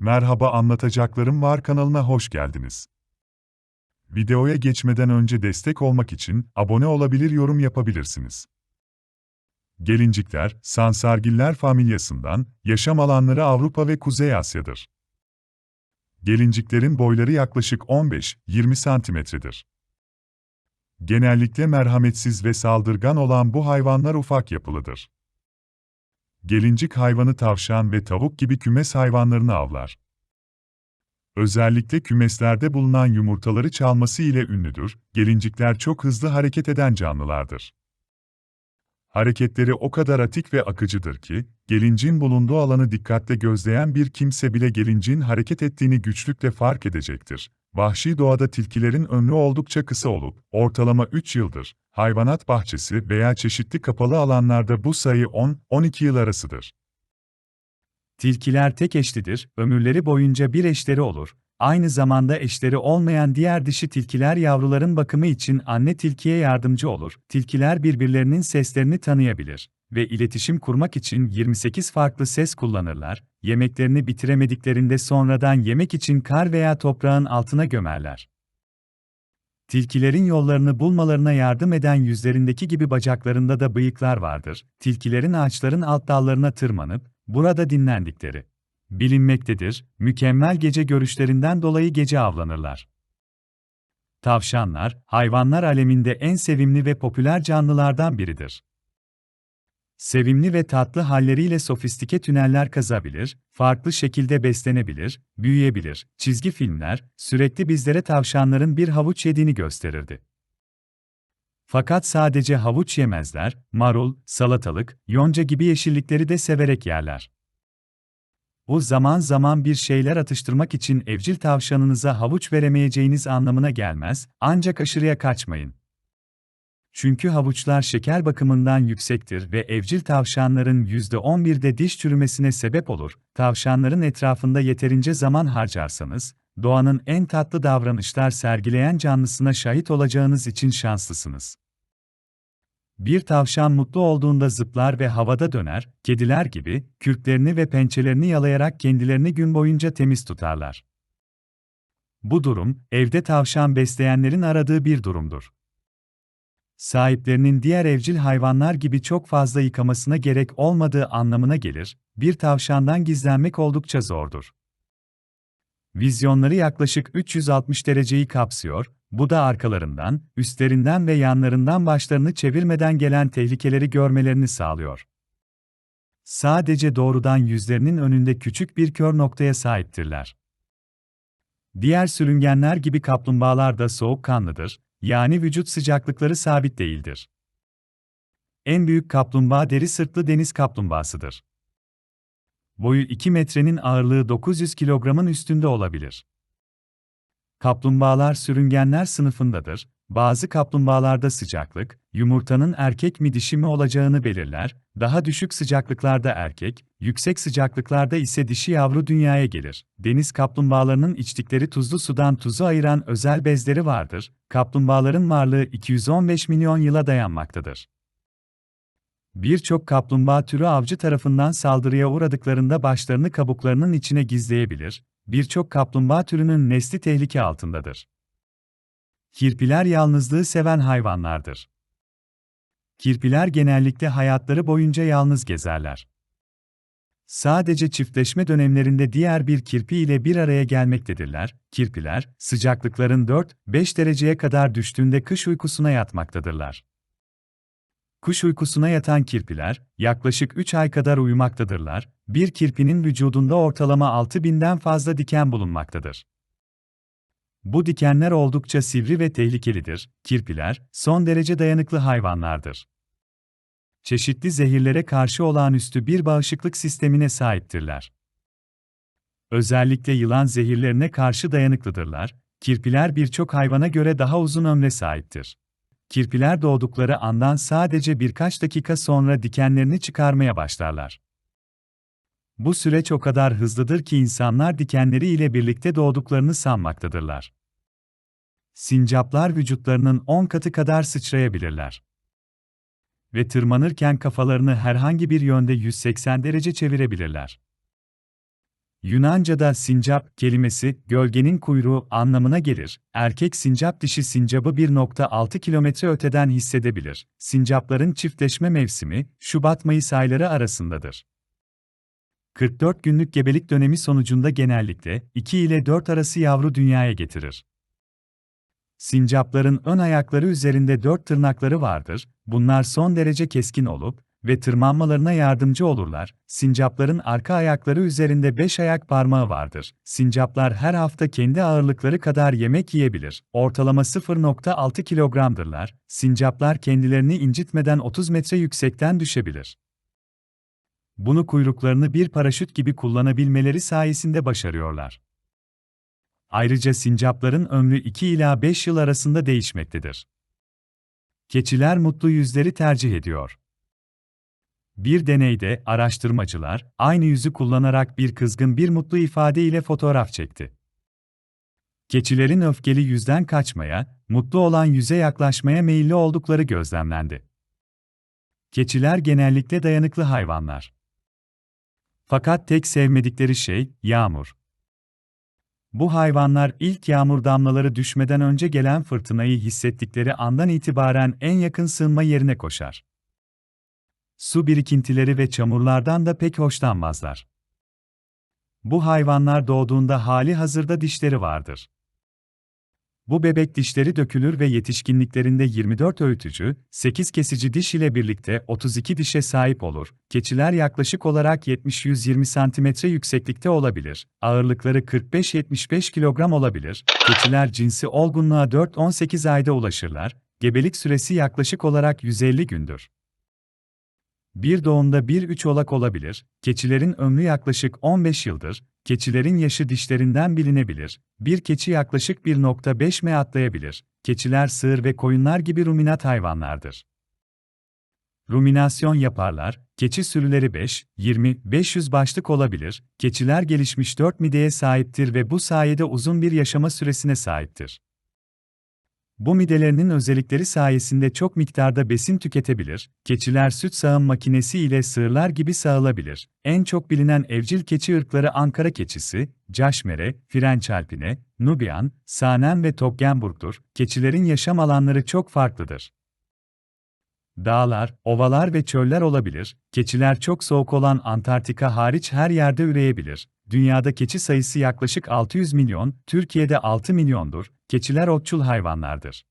Merhaba anlatacaklarım var kanalına hoş geldiniz. Videoya geçmeden önce destek olmak için abone olabilir yorum yapabilirsiniz. Gelincikler, Sansargiller familyasından, yaşam alanları Avrupa ve Kuzey Asya'dır. Gelinciklerin boyları yaklaşık 15-20 santimetredir. Genellikle merhametsiz ve saldırgan olan bu hayvanlar ufak yapılıdır. Gelincik hayvanı tavşan ve tavuk gibi kümes hayvanlarını avlar. Özellikle kümeslerde bulunan yumurtaları çalması ile ünlüdür, gelincikler çok hızlı hareket eden canlılardır. Hareketleri o kadar atik ve akıcıdır ki, gelincin bulunduğu alanı dikkatle gözleyen bir kimse bile gelincin hareket ettiğini güçlükle fark edecektir. Vahşi doğada tilkilerin ömrü oldukça kısa olup, ortalama 3 yıldır, hayvanat bahçesi veya çeşitli kapalı alanlarda bu sayı 10-12 yıl arasıdır. Tilkiler tek eşlidir, ömürleri boyunca bir eşleri olur. Aynı zamanda eşleri olmayan diğer dişi tilkiler yavruların bakımı için anne tilkiye yardımcı olur. Tilkiler birbirlerinin seslerini tanıyabilir ve iletişim kurmak için 28 farklı ses kullanırlar. Yemeklerini bitiremediklerinde sonradan yemek için kar veya toprağın altına gömerler. Tilkilerin yollarını bulmalarına yardım eden yüzlerindeki gibi bacaklarında da bıyıklar vardır. Tilkilerin ağaçların alt dallarına tırmanıp burada dinlendikleri bilinmektedir. Mükemmel gece görüşlerinden dolayı gece avlanırlar. Tavşanlar, hayvanlar aleminde en sevimli ve popüler canlılardan biridir. Sevimli ve tatlı halleriyle sofistike tüneller kazabilir, farklı şekilde beslenebilir, büyüyebilir. Çizgi filmler sürekli bizlere tavşanların bir havuç yediğini gösterirdi. Fakat sadece havuç yemezler, marul, salatalık, yonca gibi yeşillikleri de severek yerler. Bu zaman zaman bir şeyler atıştırmak için evcil tavşanınıza havuç veremeyeceğiniz anlamına gelmez, ancak aşırıya kaçmayın. Çünkü havuçlar şeker bakımından yüksektir ve evcil tavşanların %11'de diş çürümesine sebep olur. Tavşanların etrafında yeterince zaman harcarsanız, doğanın en tatlı davranışlar sergileyen canlısına şahit olacağınız için şanslısınız. Bir tavşan mutlu olduğunda zıplar ve havada döner, kediler gibi, kürklerini ve pençelerini yalayarak kendilerini gün boyunca temiz tutarlar. Bu durum, evde tavşan besleyenlerin aradığı bir durumdur. Sahiplerinin diğer evcil hayvanlar gibi çok fazla yıkamasına gerek olmadığı anlamına gelir, bir tavşandan gizlenmek oldukça zordur. Vizyonları yaklaşık 360 dereceyi kapsıyor, bu da arkalarından, üstlerinden ve yanlarından başlarını çevirmeden gelen tehlikeleri görmelerini sağlıyor. Sadece doğrudan yüzlerinin önünde küçük bir kör noktaya sahiptirler. Diğer sürüngenler gibi kaplumbağalar da soğukkanlıdır, yani vücut sıcaklıkları sabit değildir. En büyük kaplumbağa deri sırtlı deniz kaplumbağasıdır. Boyu 2 metrenin ağırlığı 900 kilogramın üstünde olabilir. Kaplumbağalar sürüngenler sınıfındadır. Bazı kaplumbağalarda sıcaklık, yumurtanın erkek mi dişi mi olacağını belirler. Daha düşük sıcaklıklarda erkek, yüksek sıcaklıklarda ise dişi yavru dünyaya gelir. Deniz kaplumbağalarının içtikleri tuzlu sudan tuzu ayıran özel bezleri vardır. Kaplumbağaların varlığı 215 milyon yıla dayanmaktadır. Birçok kaplumbağa türü avcı tarafından saldırıya uğradıklarında başlarını kabuklarının içine gizleyebilir, birçok kaplumbağa türünün nesli tehlike altındadır. Kirpiler yalnızlığı seven hayvanlardır. Kirpiler genellikle hayatları boyunca yalnız gezerler. Sadece çiftleşme dönemlerinde diğer bir kirpi ile bir araya gelmektedirler. Kirpiler, sıcaklıkların 4-5 dereceye kadar düştüğünde kış uykusuna yatmaktadırlar. Kuş uykusuna yatan kirpiler, yaklaşık 3 ay kadar uyumaktadırlar, bir kirpinin vücudunda ortalama 6000'den fazla diken bulunmaktadır. Bu dikenler oldukça sivri ve tehlikelidir, kirpiler, son derece dayanıklı hayvanlardır. Çeşitli zehirlere karşı olağanüstü bir bağışıklık sistemine sahiptirler. Özellikle yılan zehirlerine karşı dayanıklıdırlar, kirpiler birçok hayvana göre daha uzun ömre sahiptir kirpiler doğdukları andan sadece birkaç dakika sonra dikenlerini çıkarmaya başlarlar. Bu süreç o kadar hızlıdır ki insanlar dikenleri ile birlikte doğduklarını sanmaktadırlar. Sincaplar vücutlarının 10 katı kadar sıçrayabilirler. Ve tırmanırken kafalarını herhangi bir yönde 180 derece çevirebilirler. Yunanca'da sincap kelimesi gölgenin kuyruğu anlamına gelir. Erkek sincap dişi sincabı 1.6 kilometre öteden hissedebilir. Sincapların çiftleşme mevsimi Şubat-Mayıs ayları arasındadır. 44 günlük gebelik dönemi sonucunda genellikle 2 ile 4 arası yavru dünyaya getirir. Sincapların ön ayakları üzerinde 4 tırnakları vardır. Bunlar son derece keskin olup ve tırmanmalarına yardımcı olurlar. Sincapların arka ayakları üzerinde 5 ayak parmağı vardır. Sincaplar her hafta kendi ağırlıkları kadar yemek yiyebilir. Ortalama 0.6 kilogramdırlar. Sincaplar kendilerini incitmeden 30 metre yüksekten düşebilir. Bunu kuyruklarını bir paraşüt gibi kullanabilmeleri sayesinde başarıyorlar. Ayrıca sincapların ömrü 2 ila 5 yıl arasında değişmektedir. Keçiler mutlu yüzleri tercih ediyor. Bir deneyde araştırmacılar aynı yüzü kullanarak bir kızgın bir mutlu ifade ile fotoğraf çekti. Keçilerin öfkeli yüzden kaçmaya, mutlu olan yüze yaklaşmaya meyilli oldukları gözlemlendi. Keçiler genellikle dayanıklı hayvanlar. Fakat tek sevmedikleri şey yağmur. Bu hayvanlar ilk yağmur damlaları düşmeden önce gelen fırtınayı hissettikleri andan itibaren en yakın sığınma yerine koşar. Su birikintileri ve çamurlardan da pek hoşlanmazlar. Bu hayvanlar doğduğunda hali hazırda dişleri vardır. Bu bebek dişleri dökülür ve yetişkinliklerinde 24 öğütücü, 8 kesici diş ile birlikte 32 dişe sahip olur. Keçiler yaklaşık olarak 70-120 cm yükseklikte olabilir. Ağırlıkları 45-75 kilogram olabilir. Keçiler cinsi olgunluğa 4-18 ayda ulaşırlar. Gebelik süresi yaklaşık olarak 150 gündür. Bir doğumda bir üç olak olabilir, keçilerin ömrü yaklaşık 15 yıldır, keçilerin yaşı dişlerinden bilinebilir, bir keçi yaklaşık 1.5 m atlayabilir, keçiler sığır ve koyunlar gibi ruminat hayvanlardır. Ruminasyon yaparlar, keçi sürüleri 5, 20, 500 başlık olabilir, keçiler gelişmiş 4 mideye sahiptir ve bu sayede uzun bir yaşama süresine sahiptir. Bu midelerinin özellikleri sayesinde çok miktarda besin tüketebilir, keçiler süt sağım makinesi ile sığırlar gibi sağılabilir. En çok bilinen evcil keçi ırkları Ankara keçisi, Caşmere, Frenç Alpine, Nubian, Saanen ve Toggenburg'dur. Keçilerin yaşam alanları çok farklıdır. Dağlar, ovalar ve çöller olabilir. Keçiler çok soğuk olan Antarktika hariç her yerde üreyebilir. Dünyada keçi sayısı yaklaşık 600 milyon, Türkiye'de 6 milyondur. Keçiler otçul hayvanlardır.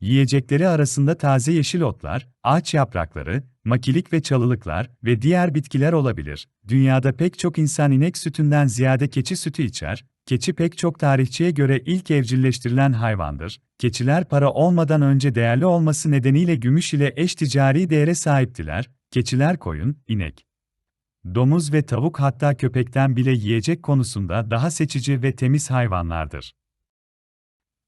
Yiyecekleri arasında taze yeşil otlar, ağaç yaprakları, makilik ve çalılıklar ve diğer bitkiler olabilir. Dünyada pek çok insan inek sütünden ziyade keçi sütü içer. Keçi pek çok tarihçiye göre ilk evcilleştirilen hayvandır. Keçiler para olmadan önce değerli olması nedeniyle gümüş ile eş ticari değere sahiptiler. Keçiler koyun, inek, domuz ve tavuk hatta köpekten bile yiyecek konusunda daha seçici ve temiz hayvanlardır.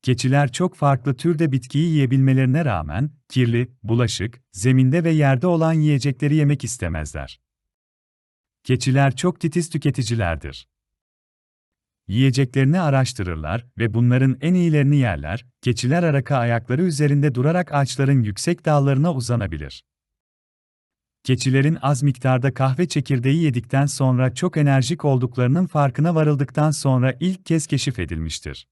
Keçiler çok farklı türde bitkiyi yiyebilmelerine rağmen, kirli, bulaşık, zeminde ve yerde olan yiyecekleri yemek istemezler. Keçiler çok titiz tüketicilerdir. Yiyeceklerini araştırırlar ve bunların en iyilerini yerler, keçiler araka ayakları üzerinde durarak ağaçların yüksek dallarına uzanabilir. Keçilerin az miktarda kahve çekirdeği yedikten sonra çok enerjik olduklarının farkına varıldıktan sonra ilk kez keşif edilmiştir.